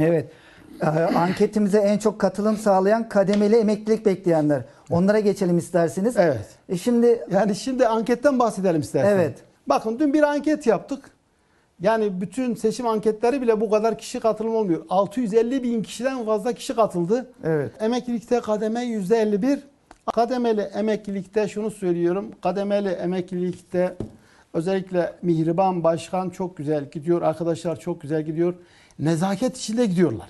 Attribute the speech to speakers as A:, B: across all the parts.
A: Evet. Ee, anketimize en çok katılım sağlayan kademeli emeklilik bekleyenler. Onlara geçelim isterseniz.
B: Evet.
A: E şimdi
B: Yani şimdi anketten bahsedelim isterseniz.
A: Evet.
B: Bakın dün bir anket yaptık. Yani bütün seçim anketleri bile bu kadar kişi katılım olmuyor. 650 bin kişiden fazla kişi katıldı.
A: Evet.
B: Emeklilikte kademe %51. Kademeli emeklilikte şunu söylüyorum. Kademeli emeklilikte özellikle Mihriban Başkan çok güzel gidiyor. Arkadaşlar çok güzel gidiyor. Nezaket içinde gidiyorlar.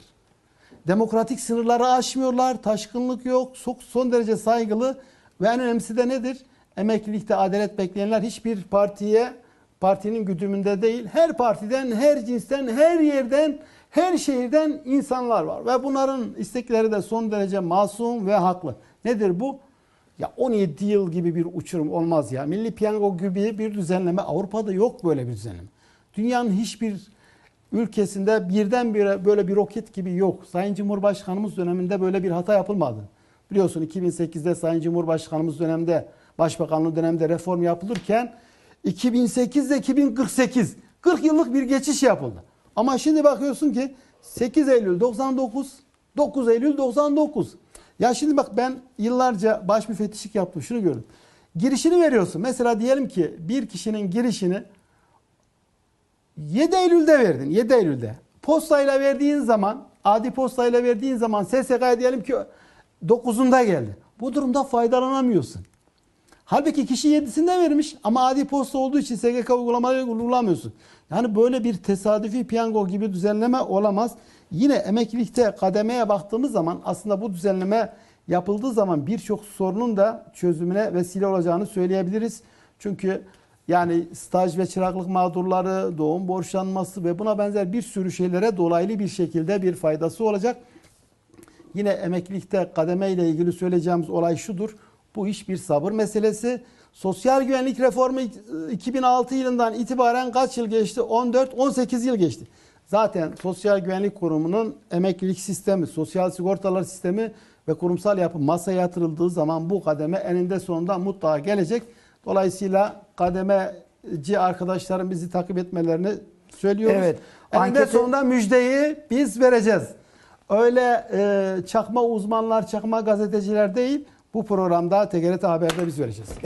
B: Demokratik sınırları aşmıyorlar. Taşkınlık yok. Son derece saygılı. Ve en önemlisi de nedir? Emeklilikte adalet bekleyenler hiçbir partiye partinin güdümünde değil. Her partiden, her cinsten, her yerden, her şehirden insanlar var. Ve bunların istekleri de son derece masum ve haklı. Nedir bu? Ya 17 yıl gibi bir uçurum olmaz ya. Milli piyango gibi bir düzenleme Avrupa'da yok böyle bir düzenleme. Dünyanın hiçbir ülkesinde birdenbire böyle bir roket gibi yok. Sayın Cumhurbaşkanımız döneminde böyle bir hata yapılmadı. Biliyorsun 2008'de Sayın Cumhurbaşkanımız döneminde, Başbakanlığı döneminde reform yapılırken 2008'de 2048 40 yıllık bir geçiş yapıldı. Ama şimdi bakıyorsun ki 8 Eylül 99, 9 Eylül 99. Ya şimdi bak ben yıllarca baş müfettişlik yaptım. Şunu gördüm. Girişini veriyorsun. Mesela diyelim ki bir kişinin girişini 7 Eylül'de verdin. 7 Eylül'de. Postayla verdiğin zaman, adi postayla verdiğin zaman SSK'ya diyelim ki 9'unda geldi. Bu durumda faydalanamıyorsun. Halbuki kişi 7'sinde vermiş ama adi posta olduğu için SGK uygulamaları uygulamıyorsun. Yani böyle bir tesadüfi piyango gibi düzenleme olamaz. Yine emeklilikte kademeye baktığımız zaman aslında bu düzenleme yapıldığı zaman birçok sorunun da çözümüne vesile olacağını söyleyebiliriz. Çünkü yani staj ve çıraklık mağdurları, doğum borçlanması ve buna benzer bir sürü şeylere dolaylı bir şekilde bir faydası olacak. Yine emeklilikte kademe ile ilgili söyleyeceğimiz olay şudur. Bu iş bir sabır meselesi. Sosyal güvenlik reformu 2006 yılından itibaren kaç yıl geçti? 14-18 yıl geçti. Zaten Sosyal Güvenlik Kurumu'nun emeklilik sistemi, sosyal sigortalar sistemi ve kurumsal yapı masaya yatırıldığı zaman bu kademe eninde sonunda mutlaka gelecek. Dolayısıyla kademeci arkadaşların bizi takip etmelerini söylüyoruz.
A: Evet.
B: Eninde
A: Ankete-
B: sonunda müjdeyi biz vereceğiz. Öyle e, çakma uzmanlar, çakma gazeteciler değil. Bu programda TGRT Haber'de biz vereceğiz.